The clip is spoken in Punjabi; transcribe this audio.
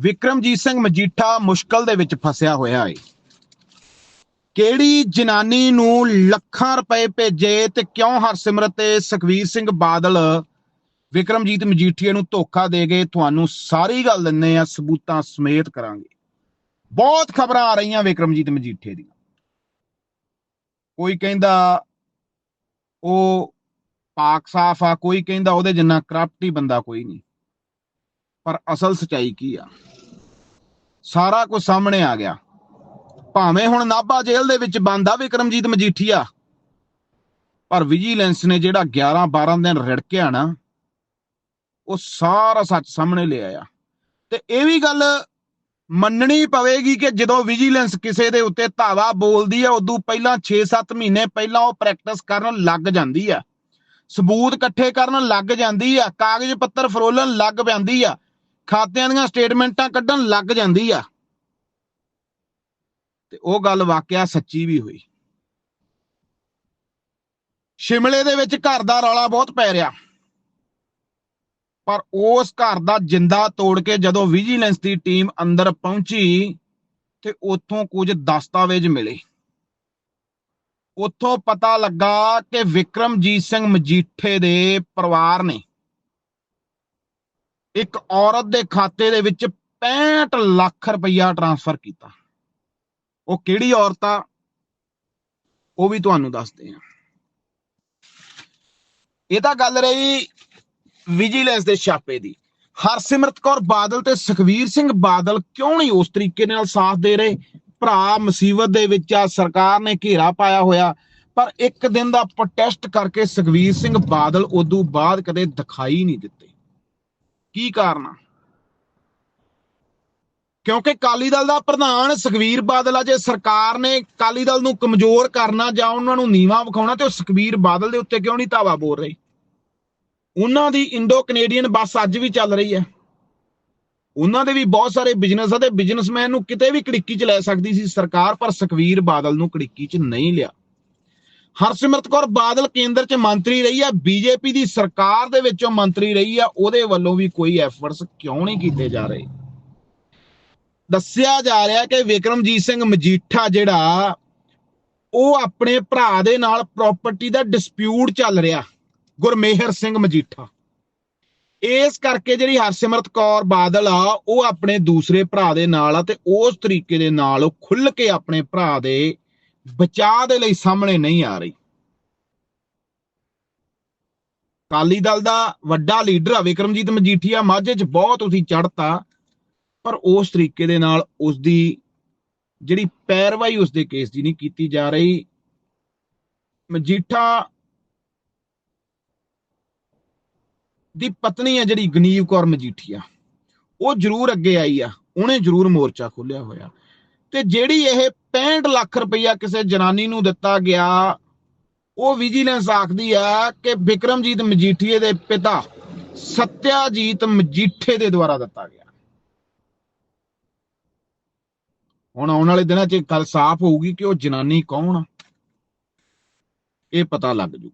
ਵਿਕਰਮਜੀਤ ਸਿੰਘ ਮਜੀਠਾ ਮੁਸ਼ਕਲ ਦੇ ਵਿੱਚ ਫਸਿਆ ਹੋਇਆ ਏ। ਕਿਹੜੀ ਜਨਾਨੀ ਨੂੰ ਲੱਖਾਂ ਰੁਪਏ ਭੇਜੇ ਤੇ ਕਿਉਂ ਹਰਸਿਮਰਤ ਤੇ ਸੁਖਵੀਰ ਸਿੰਘ ਬਾਦਲ ਵਿਕਰਮਜੀਤ ਮਜੀਠੀਏ ਨੂੰ ਧੋਖਾ ਦੇ ਗਏ? ਤੁਹਾਨੂੰ ਸਾਰੀ ਗੱਲ ਦਿੰਨੇ ਆ, ਸਬੂਤਾਂ ਸਮੇਤ ਕਰਾਂਗੇ। ਬਹੁਤ ਖਬਰਾਂ ਆ ਰਹੀਆਂ ਵਿਕਰਮਜੀਤ ਮਜੀਠੀਏ ਦੀਆਂ। ਕੋਈ ਕਹਿੰਦਾ ਉਹ ਪਾਕ ਸਾਫ਼ ਆ, ਕੋਈ ਕਹਿੰਦਾ ਉਹਦੇ ਜਿੰਨਾ ਕਰਪਟ ਹੀ ਬੰਦਾ ਕੋਈ ਨਹੀਂ। ਪਰ ਅਸਲ ਸਚਾਈ ਕੀ ਆ? ਸਾਰਾ ਕੁਝ ਸਾਹਮਣੇ ਆ ਗਿਆ। ਭਾਵੇਂ ਹੁਣ ਨਾਭਾ ਜੇਲ੍ਹ ਦੇ ਵਿੱਚ ਬੰਦ ਵਿਕਰਮਜੀਤ ਮਜੀਠੀਆ ਪਰ ਵਿਜੀਲੈਂਸ ਨੇ ਜਿਹੜਾ 11 12 ਦਿਨ ਰਿੜਕਿਆ ਨਾ, ਉਹ ਸਾਰਾ ਸੱਚ ਸਾਹਮਣੇ ਲੈ ਆਇਆ। ਤੇ ਇਹ ਵੀ ਗੱਲ ਮੰਨਣੀ ਪਵੇਗੀ ਕਿ ਜਦੋਂ ਵਿਜੀਲੈਂਸ ਕਿਸੇ ਦੇ ਉੱਤੇ ਧਾਵਾ ਬੋਲਦੀ ਹੈ ਉਦੋਂ ਪਹਿਲਾਂ 6-7 ਮਹੀਨੇ ਪਹਿਲਾਂ ਉਹ ਪ੍ਰੈਕਟਿਸ ਕਰਨ ਲੱਗ ਜਾਂਦੀ ਆ। ਸਬੂਤ ਇਕੱਠੇ ਕਰਨ ਲੱਗ ਜਾਂਦੀ ਆ, ਕਾਗਜ਼ ਪੱਤਰ ਫਰੋਲਣ ਲੱਗ ਪੈਂਦੀ ਆ। ਖਾਤਿਆਂ ਦੀਆਂ ਸਟੇਟਮੈਂਟਾਂ ਕੱਢਣ ਲੱਗ ਜਾਂਦੀ ਆ। ਤੇ ਉਹ ਗੱਲ ਵਾਕਿਆ ਸੱਚੀ ਵੀ ਹੋਈ। ਸ਼ਿਮਲੇ ਦੇ ਵਿੱਚ ਘਰ ਦਾ ਰੌਲਾ ਬਹੁਤ ਪੈ ਰਿਹਾ। ਪਰ ਉਸ ਘਰ ਦਾ ਜਿੰਦਾ ਤੋੜ ਕੇ ਜਦੋਂ ਵਿਜੀਲੈਂਸ ਦੀ ਟੀਮ ਅੰਦਰ ਪਹੁੰਚੀ, ਤੇ ਉੱਥੋਂ ਕੁਝ ਦਸਤਾਵੇਜ਼ ਮਿਲੇ। ਉੱਥੋਂ ਪਤਾ ਲੱਗਾ ਕਿ ਵਿਕਰਮਜੀਤ ਸਿੰਘ ਮਜੀਠੇ ਦੇ ਪਰਿਵਾਰ ਨੇ ਇੱਕ ਔਰਤ ਦੇ ਖਾਤੇ ਦੇ ਵਿੱਚ 65 ਲੱਖ ਰੁਪਈਆ ਟ੍ਰਾਂਸਫਰ ਕੀਤਾ। ਉਹ ਕਿਹੜੀ ਔਰਤ ਆ? ਉਹ ਵੀ ਤੁਹਾਨੂੰ ਦੱਸਦੇ ਆ ਇਹ ਤਾਂ ਗੱਲ ਰਹੀ ਵਿਜੀਲੈਂਸ ਦੇ ਛਾਪੇ ਦੀ। ਹਰਸਿਮਰਤ ਕੌਰ ਬਾਦਲ ਤੇ ਸੁਖਵੀਰ ਸਿੰਘ ਬਾਦਲ ਕਿਉਂ ਨਹੀਂ ਉਸ ਤਰੀਕੇ ਨਾਲ ਸਾਥ ਦੇ ਰਹੇ? ਭਰਾ ਮੁਸੀਬਤ ਦੇ ਵਿੱਚ ਆ, ਸਰਕਾਰ ਨੇ ਘੇਰਾ ਪਾਇਆ ਹੋਇਆ। ਪਰ ਇੱਕ ਦਿਨ ਦਾ ਪ੍ਰੋਟੈਸਟ ਕਰਕੇ ਸੁਖਵੀਰ ਸਿੰਘ ਬਾਦਲ ਉਦੋਂ ਬਾਅਦ ਕਦੇ ਦਿਖਾਈ ਨਹੀਂ ਦਿੱਤੇ। ਕੀ ਕਾਰਨ ਆ? ਕਿਉਂਕਿ ਕਾਲੀ ਦਲ ਦਾ ਪ੍ਰਧਾਨ ਸੁਖਵੀਰ ਬਾਦਲ ਆ, ਜੇ ਸਰਕਾਰ ਨੇ ਕਾਲੀ ਦਲ ਨੂੰ ਕਮਜ਼ੋਰ ਕਰਨਾ ਜਾਂ ਉਹਨਾਂ ਨੂੰ ਨੀਵਾ ਵਿਖਾਉਣਾ ਤੇ ਉਹ ਸੁਖਵੀਰ ਬਾਦਲ ਦੇ ਉੱਤੇ ਕਿਉਂ ਨਹੀਂ ਧਾਵਾ ਬੋਲ ਰਹੇ? ਉਹਨਾਂ ਦੀ ਇੰਡੋ ਕੈਨੇਡੀਅਨ ਬੱਸ ਅੱਜ ਵੀ ਚੱਲ ਰਹੀ ਹੈ। ਉਹਨਾਂ ਦੇ ਵੀ ਬਹੁਤ ਸਾਰੇ ਬਿਜ਼ਨਸ ਆ ਤੇ ਬਿਜ਼ਨਸਮੈਨ ਨੂੰ ਕਿਤੇ ਵੀ ਕੜਿੱਕੀ 'ਚ ਲੈ ਸਕਦੀ ਸੀ ਸਰਕਾਰ, ਪਰ ਸੁਖਵੀਰ ਬਾਦਲ ਨੂੰ ਕੜਿੱਕੀ 'ਚ ਨਹੀਂ ਲਿਆ। ਹਰਸਿਮਰਤ ਕੌਰ ਬਾਦਲ ਕੇਂਦਰ 'ਚ ਮੰਤਰੀ ਰਹੀ ਆ, ਬੀਜੇਪੀ ਦੀ ਸਰਕਾਰ ਦੇ ਵਿੱਚੋਂ ਮੰਤਰੀ ਰਹੀ ਆ, ਉਹਦੇ ਵੱਲੋਂ ਵੀ ਕੋਈ ਐਫਰਟਸ ਕਿਉਂ ਨਹੀਂ ਕੀਤੇ ਜਾ ਰਹੇ? ਦੱਸਿਆ ਜਾ ਰਿਹਾ ਕਿ ਵਿਕਰਮਜੀਤ ਸਿੰਘ ਮਜੀਠਾ ਜਿਹੜਾ, ਉਹ ਆਪਣੇ ਭਰਾ ਦੇ ਨਾਲ ਪ੍ਰਾਪਰਟੀ ਦਾ ਡਿਸਪਿਊਟ ਚੱਲ ਰਿਹਾ, ਗੁਰਮੇਹਰ ਸਿੰਘ ਮਜੀਠਾ। ਇਸ ਕਰਕੇ ਜਿਹੜੀ ਹਰਸਿਮਰਤ ਕੌਰ ਬਾਦਲ ਆ, ਉਹ ਆਪਣੇ ਦੂਸਰੇ ਭਰਾ ਦੇ ਨਾਲ ਆ ਤੇ ਉਸ ਤਰੀਕੇ ਦੇ ਨਾਲ ਉਹ ਖੁੱਲ ਕੇ ਆਪਣੇ ਭਰਾ ਦੇ ਬਚਾਅ ਦੇ ਲਈ ਸਾਹਮਣੇ ਨਹੀਂ ਆ ਰਹੀ। ਕਾਲੀ ਦਲ ਦਾ ਵੱਡਾ ਲੀਡਰ ਆ ਵਿਕਰਮਜੀਤ ਮਜੀਠੀਆ, ਮਾਝੇ 'ਚ ਬਹੁਤ ਉਸੀਂ ਚੜਤਾ ਪਰ ਉਸ ਤਰੀਕੇ ਦੇ ਨਾਲ ਉਸ ਦੀ ਜਿਹੜੀ ਪੈਰਵਾਈ ਉਸ ਦੇ ਕੇਸ ਦੀ ਨਹੀਂ ਕੀਤੀ ਜਾ ਰਹੀ। ਮਜੀਠਾ ਦੀ ਪਤਨੀ ਆ ਜਿਹੜੀ ਗਨੀਵ ਕੌਰ ਮਜੀਠੀਆ, ਉਹ ਜ਼ਰੂਰ ਅੱਗੇ ਆਈ ਆ, ਉਹਨੇ ਜ਼ਰੂਰ ਮੋਰਚਾ ਖੋਲਿਆ ਹੋਇਆ। ਤੇ ਜਿਹੜੀ ਇਹ 65 ਲੱਖ ਰੁਪਇਆ ਕਿਸੇ ਜਨਾਨੀ ਨੂੰ ਦਿੱਤਾ ਗਿਆ, ਉਹ ਵਿਜੀਲੈਂਸ ਆਖਦੀ ਆ ਕਿ ਵਿਕਰਮਜੀਤ ਮਜੀਠੀਏ ਦੇ ਪਿਤਾ ਸਤਿਆਜੀਤ ਮਜੀਠੇ ਦੇ ਦੁਆਰਾ ਦਿੱਤਾ ਗਿਆ। ਹੁਣ ਆਉਣ ਵਾਲੇ ਦਿਨਾਂ 'ਚ ਗੱਲ ਸਾਫ਼ ਹੋਊਗੀ ਕਿ ਉਹ ਜਨਾਨੀ ਕੌਣ ਆ, ਇਹ ਪਤਾ ਲੱਗ ਜੂ।